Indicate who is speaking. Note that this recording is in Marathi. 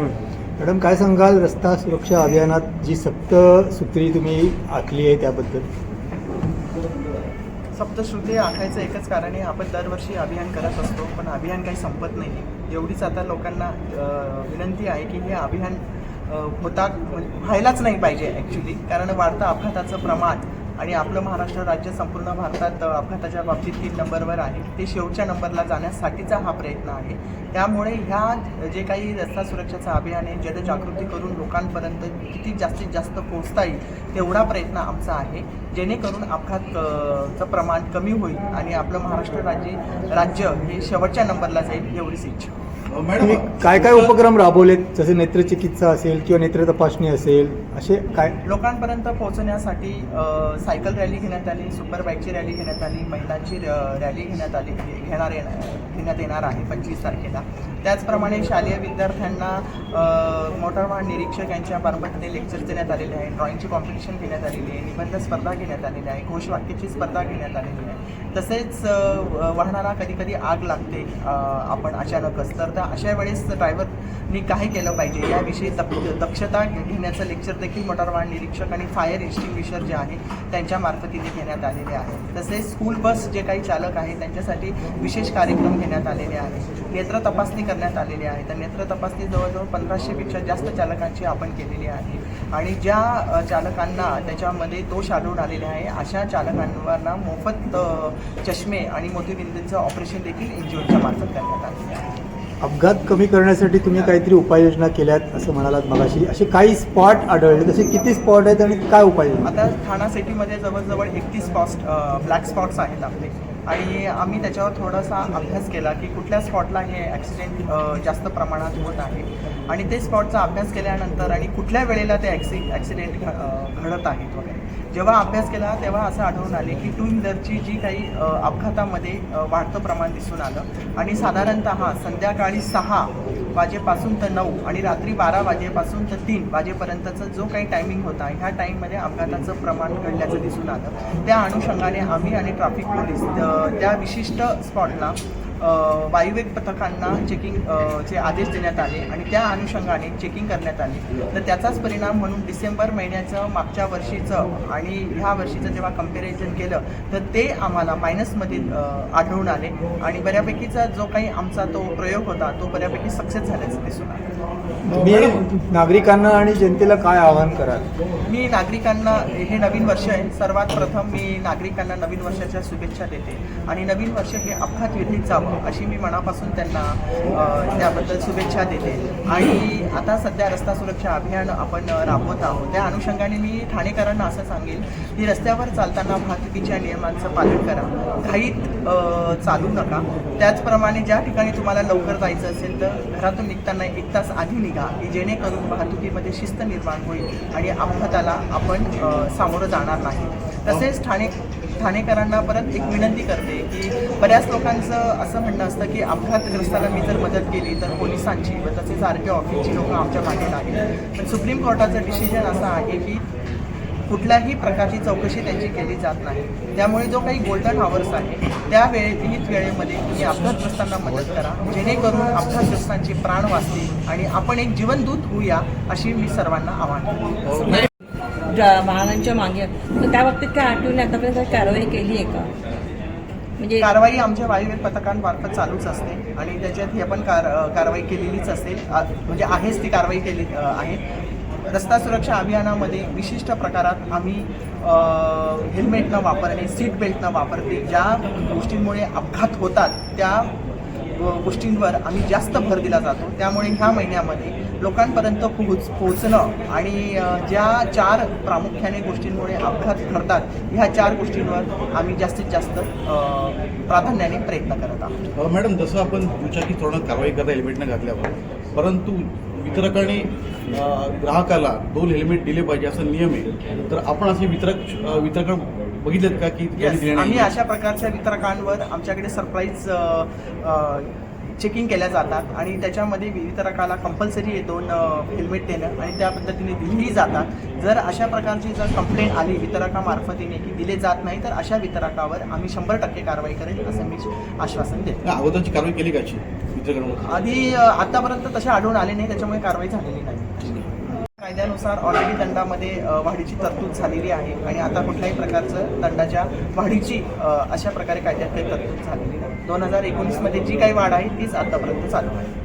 Speaker 1: मॅडम काय सांगाल रस्ता सुरक्षा अभियानात जी सप्त सूत्री तुम्ही आखली आहे त्याबद्दल?
Speaker 2: सप्तश्रुती आखायचं एकच कारण आहे आपण दरवर्षी अभियान करत असतो पण अभियान काही संपत नाही. एवढीच आता लोकांना विनंती आहे की हे अभियान होता व्हायलाच नाही पाहिजे ॲक्च्युली कारण वाढतं अपघाताचं प्रमाण आणि आपलं महाराष्ट्र राज्य संपूर्ण भारतात अपघाताच्या बाबतीत तीन नंबरवर आहे. ते शेवटच्या नंबरला जाण्यासाठीचा हा प्रयत्न आहे. त्यामुळे ह्या जे काही रस्ता सुरक्षेचं अभियान आहे जनजागृती करून लोकांपर्यंत किती जास्तीत जास्त पोहोचता येईल तेवढा प्रयत्न आमचा आहे. जेणेकरून अपघातचं प्रमाण कमी होईल आणि आपलं महाराष्ट्र राज्य राज्य हे शेवटच्या नंबरला जाईल एवढीच इच्छा.
Speaker 1: तुम्ही काय काय उपक्रम राबवलेत? जसे नेत्रचिकित्सा असेल किंवा नेत्र तपासणी असेल असे काय?
Speaker 2: लोकांपर्यंत पोहोचण्यासाठी अ, सायकल रॅली घेण्यात आली सुपर बाईकची रॅली घेण्यात आली महिलांची र- रॅली घेण्यात आली घेणार येणार घेण्यात येणार आहे पंचवीस तारखेला. त्याचप्रमाणे शालेय विद्यार्थ्यांना मोटार वाहन निरीक्षक यांच्या मार्फत लेक्चर देण्यात आलेले आहे ड्रॉईंगची कॉम्पिटिशन घेण्यात आलेली आहे निबंध स्पर्धा घेण्यात आलेली आहे घोषवाक्याची स्पर्धा घेण्यात आलेली आहे. तसेच वाहनाला कधी कधी आग लागते आपण अचानकच. तर त्या अशा वेळेस ड्रायव्हरनी काय केलं पाहिजे? याविषयी तप दक्षता घेण्याचं लेक्चर देखील मोटार वाहन निरीक्षक आणि फायर एक्स्टिंग्विशर जे आहे त्यांच्या मार्फतीने घेण्यात आलेले आहे. तसेच स्कूल बस जे काही चालक आहे त्यांच्यासाठी विशेष कार्यक्रम घेण्यात आलेले आहे. नेत्र तपासणी करण्यात आलेली आहे. तर नेत्र तपासणी जवळजवळ पंधराशेपेक्षा जास्त चालकांची आपण केलेली आहे. आणि ज्या चालकांना त्याच्यामध्ये दोष आढळून आलेले आहे अशा चालकांवरना मोफत चष्मे आणि मोतीबिंदूंचं ऑपरेशन देखील एनजीओच्या मार्फत करण्यात आलेले आहे.
Speaker 1: अपघात कमी करण्यासाठी तुम्ही काहीतरी उपाययोजना केल्यात असं म्हणालात मगाशी. असे काही स्पॉट आढळले. तसे किती स्पॉट आहेत आणि काय उपाययोजना?
Speaker 2: आता ठाणा सिटीमध्ये जवळजवळ एकतीस स्पॉट ब्लॅक स्पॉट्स आहेत आपले. आणि आम्ही त्याच्यावर थोडासा अभ्यास केला की कुठल्या स्पॉटला हे ॲक्सिडेंट जास्त प्रमाणात होत आहे. आणि ते स्पॉटचा अभ्यास केल्यानंतर आणि कुठल्या वेळेला ते ॲक्सि ॲक्सिडेंट घडत आहेत वगैरे. जेव्हा अभ्यास केला तेव्हा असं आढळून आले की टू व्हीलरची जी काही अपघातामध्ये वाढतं प्रमाण दिसून आलं. आणि साधारणतः संध्याकाळी सहा वाजेपासून तर नऊ आणि रात्री बारा वाजेपासून तर तीन वाजेपर्यंतचा जो काही टायमिंग होता ह्या टाईममध्ये अपघाताचं प्रमाण घडल्याचं दिसून आलं. त्या अनुषंगाने आम्ही आणि ट्रॅफिक पोलीस त्या विशिष्ट स्पॉटला वायुवेग पथकांना चेकिंग चे आदेश देण्यात आले आणि त्या अनुषंगाने चेकिंग करण्यात आली. तर त्याचाच परिणाम म्हणून डिसेंबर महिन्याचं मागच्या वर्षीचं आणि ह्या वर्षीचं जेव्हा कंपॅरिझन केलं तर ते आम्हाला मायनसमध्ये आढळून आले. आणि बऱ्यापैकीचा जो काही आमचा तो प्रयोग होता तो बऱ्यापैकी सक्सेस झाल्याचं दिसून आलं.
Speaker 1: नागरिकांना आणि जनतेला काय आवाहन कराल?
Speaker 2: मी नागरिकांना हे नवीन वर्ष आहे. सर्वात प्रथम मी नागरिकांना नवीन वर्षाच्या शुभेच्छा देते. आणि नवीन वर्ष हे अपघात विरहित जावं. अशी मी मनापासून त्यांना त्याबद्दल शुभेच्छा देते. आणि आता सध्या रस्ता सुरक्षा अभियान आपण राबवत आहोत. त्या अनुषंगाने मी ठाणेकरांना असं सांगेन की रस्त्यावर चालताना वाहतुकीच्या नियमांचं पालन करा. घाईत चालू नका. त्याचप्रमाणे ज्या ठिकाणी तुम्हाला लवकर जायचं असेल तर घरातून निघताना एक तास आधी निघा की जेणेकरून वाहतुकीमध्ये शिस्त निर्माण होईल आणि अपघाताला आपण सामोरं जाणार नाही. तसेच ठाणे ठाणेकरांना परत एक विनंती करते की बऱ्याच लोकांचं असं म्हणणं असतं की अपघातग्रस्ताला मी जर मदत केली तर पोलिसांची व तसेच आर टी ऑफिसची लोकं आमच्या मागे आहेत पण सुप्रीम कोर्टाचं डिसिजन असं आहे की कुठल्याही प्रकारची चौकशी त्यांची केली जात नाही. त्यामुळे जो काही गोल्डन आवर्स आहे त्या वेळेत वेळेमध्ये तुम्ही अपघातग्रस्तांना मदत करा. जेणेकरून अपघातग्रस्तांचे प्राण वाचतील आणि आपण एक जीवनदूत होऊया अशी मी सर्वांना आव्हान
Speaker 3: वाहनांच्या मागे. तर त्या बाबतीत काय आठवणी आतापर्यंत काही कारवाई केली आहे का? म्हणजे
Speaker 2: कारवाई आमच्या वायव्य पथकांमार्फत चालूच असते आणि त्याच्यात ही आपण कार कारवाई केलेलीच असेल म्हणजे आहेच ती कारवाई केली आहे. रस्ता सुरक्षा अभियानामध्ये विशिष्ट प्रकारात आम्ही हेल्मेट न वापरणे सीट बेल्ट न वापरणे ज्या गोष्टींमुळे अपघात होतात त्या गोष्टींवर आम्ही जास्त भर दिला जातो. त्यामुळे ह्या महिन्यामध्ये लोकांपर्यंत पोहोच पोहोचणं आणि ज्या चार प्रामुख्याने गोष्टींमुळे अपघात घडतात ह्या चार गोष्टींवर आम्ही जास्तीत जास्त प्राधान्याने प्रयत्न करत आहोत.
Speaker 4: मॅडम जसं आपण दुचाकी चोरण्यात कारवाई करता हेल्मेट न घातल्यावर परंतु वितरकाने ग्राहकाला दोन हेल्मेट दिले पाहिजे असा नियम आहे तर आपण असे वितरक वितरक बघितलेत का की
Speaker 2: आम्ही अशा प्रकारच्या वितरकांवर आमच्याकडे सरप्राईज चेकिंग केल्या जातात आणि त्याच्यामध्ये वितरकाला कंपल्सरी दोन हेल्मेट देणं आणि त्या पद्धतीने दिलीही जातात. जर अशा प्रकारची जर कंप्लेंट आली वितरकामार्फतीने की दिले जात नाही तर अशा वितरकावर आम्ही शंभर टक्के कारवाई करेल असं मी आश्वासन देतो.
Speaker 4: अगोदरची कारवाई केली का
Speaker 2: आधी आतापर्यंत तसे आढळून आले नाही त्याच्यामुळे कारवाई झालेली नाही. कायद्यानुसार ऑलरेडी दंडामध्ये वाढीची तरतूद झालेली आहे आणि आता कुठल्याही प्रकारचं दंडाच्या वाढीची अशा प्रकारे कायद्यात काही तरतूद झालेली नाही. दोन हजार एकोणीसमध्ये जी काही वाढ आहे तीच आतापर्यंत चालू आहे.